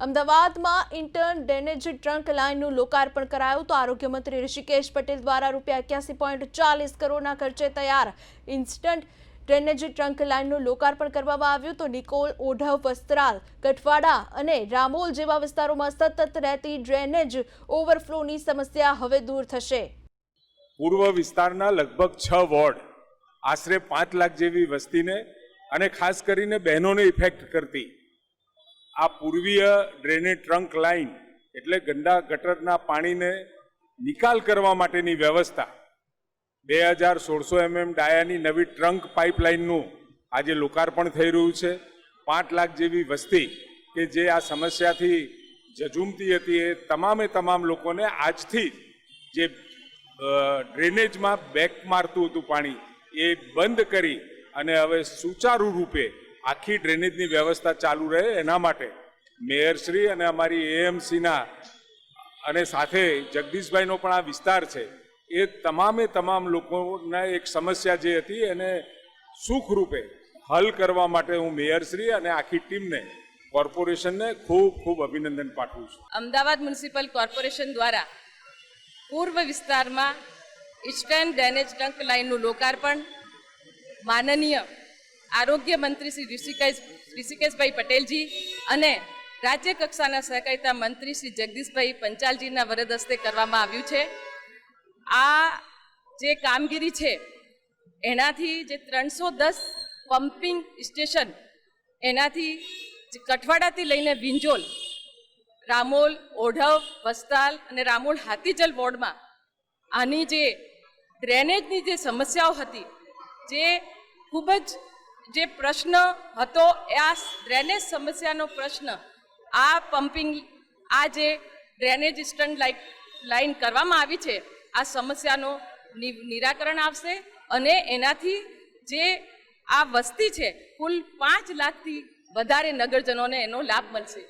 અમદાવાદમાં intern drainage ટ્રંક લાઇનનું લોકાર્પણ કરાયું તો આરોગ્ય મંત્રી ઋષિકેશ પટેલ દ્વારા રૂપિયા એક્યાસી પોઈન્ટ ચાલીસ કરોડના ખર્ચે તૈયાર ઇન્સ્ટન્ટ ડ્રેનેજ ટ્રંક લાઇનનું લોકાર્પણ કરવામાં આવ્યું તો નિકોલ ઓઢવ વસ્ત્રાલ કઠવાડા અને રામોલ જેવા વિસ્તારોમાં સતત રહેતી ડ્રેનેજ ઓવરફ્લોની સમસ્યા હવે દૂર થશે. પૂર્વ વિસ્તારના લગભગ છ વોર્ડ આશરે પાંચ લાખ જેવી વસ્તીને અને ખાસ કરીને બહેનોને ઇફેક્ટ કરતી આ પૂર્વીય ડ્રેનેજ ટ્રંક લાઇન એટલે ગંદા ગટરના પાણીને નિકાલ કરવા માટેની વ્યવસ્થા બે હજાર સોળસો એમએમ ડાયાની નવી ટ્રંક પાઇપલાઇનનું આજે લોકાર્પણ થઈ રહ્યું છે. પાંચ લાખ જેવી વસ્તી કે જે આ સમસ્યાથી જજુમતી હતી એ તમામે તમામ લોકોને આજથી જે ડ્રેનેજમાં બેક મારતું હતું પાણી એ બંધ કરી અને હવે સુચારુ રૂપે આખી ડ્રેનેજની વ્યવસ્થા ચાલુ રહે એના માટે મેયરશ્રી અને અમારી એએમસીના અને સાથે જગદીશભાઈનો પણ આ વિસ્તાર છે, એ તમામે તમામ લોકોના એક સમસ્યા જે હતી એને સુખરૂપે હલ કરવા માટે હું મેયરશ્રી અને આખી ટીમને, કોર્પોરેશનને ખૂબ ખૂબ અભિનંદન પાઠવું છું. અમદાવાદ મ્યુનિસિપલ કોર્પોરેશન દ્વારા પૂર્વ વિસ્તારમાં ઇસ્ટર્ન ડ્રેનેજ ટ્રંક લાઇનનું લોકાર્પણ, માનનીય આરોગ્ય મંત્રી શ્રી ઋષિકેશ ઋષિકેશભાઈ પટેલજી અને રાજ્ય કક્ષાના સહકારિતા મંત્રી શ્રી જગદીશભાઈ પંચાલજીના વરદ હસ્તે કરવામાં આવ્યું છે. આ જે કામગીરી છે, એનાથી જે ત્રણસો દસ પમ્પિંગ સ્ટેશન, એનાથી કઠવાડાથી લઈને વિંજોલ રામોલ, ઓઢવ, વસ્તાલ અને રામોલ હાથીજલ વોર્ડમાં આની જે ડ્રેનેજની જે સમસ્યાઓ હતી, જે ખૂબ જ જે પ્રશ્ન હતો આ ડ્રેનેજ સમસ્યાનો પ્રશ્ન, આ પમ્પિંગ આ જે ડ્રેનેજ સ્ટન્ટ લાઇન લાઇન કરવામાં આવી છે, આ સમસ્યાનો નિરાકરણ આવશે અને એનાથી જે આ વસ્તી છે, કુલ પાંચ લાખથી વધારે નગરજનોને એનો લાભ મળશે.